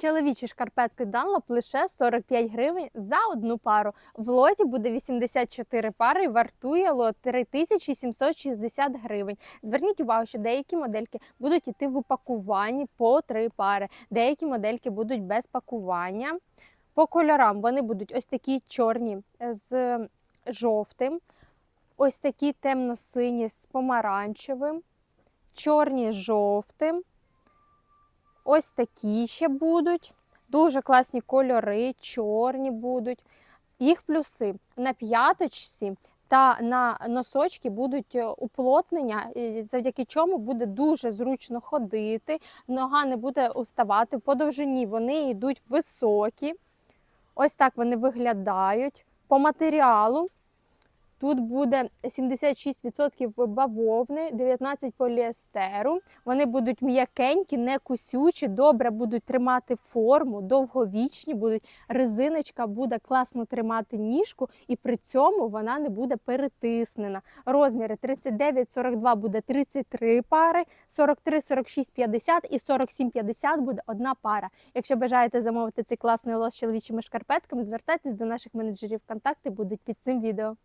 Чоловічі шкарпетки Dunlop лише 45 гривень за одну пару. В лоті буде 84 пари і вартує лот 3760 гривень. Зверніть увагу, що деякі модельки будуть йти в упакуванні по 3 пари, деякі модельки будуть без пакування. По кольорам вони будуть ось такі чорні з жовтим, ось такі темно-сині з помаранчевим, чорні з жовтим. Ось такі ще будуть. Дуже класні кольори, чорні будуть. Їх плюси на п'яточці та на носочки будуть е, уплотнення, завдяки чому буде дуже зручно ходити, нога не буде уставати. По довжині вони йдуть високі. Ось так вони виглядають. По матеріалу тут буде 76% бавовни, 19% поліестеру. Вони будуть м'якенькі, не кусючі, добре будуть тримати форму, довговічні будуть. Резиночка буде класно тримати ніжку, і при цьому вона не буде перетиснена. Розміри 39-42 буде 33 пари, 43, 46, 50 і 47, 50 буде одна пара. Якщо бажаєте замовити цей класний лос з чоловічими шкарпетками, звертайтесь до наших менеджерів. Контакти будуть під цим відео.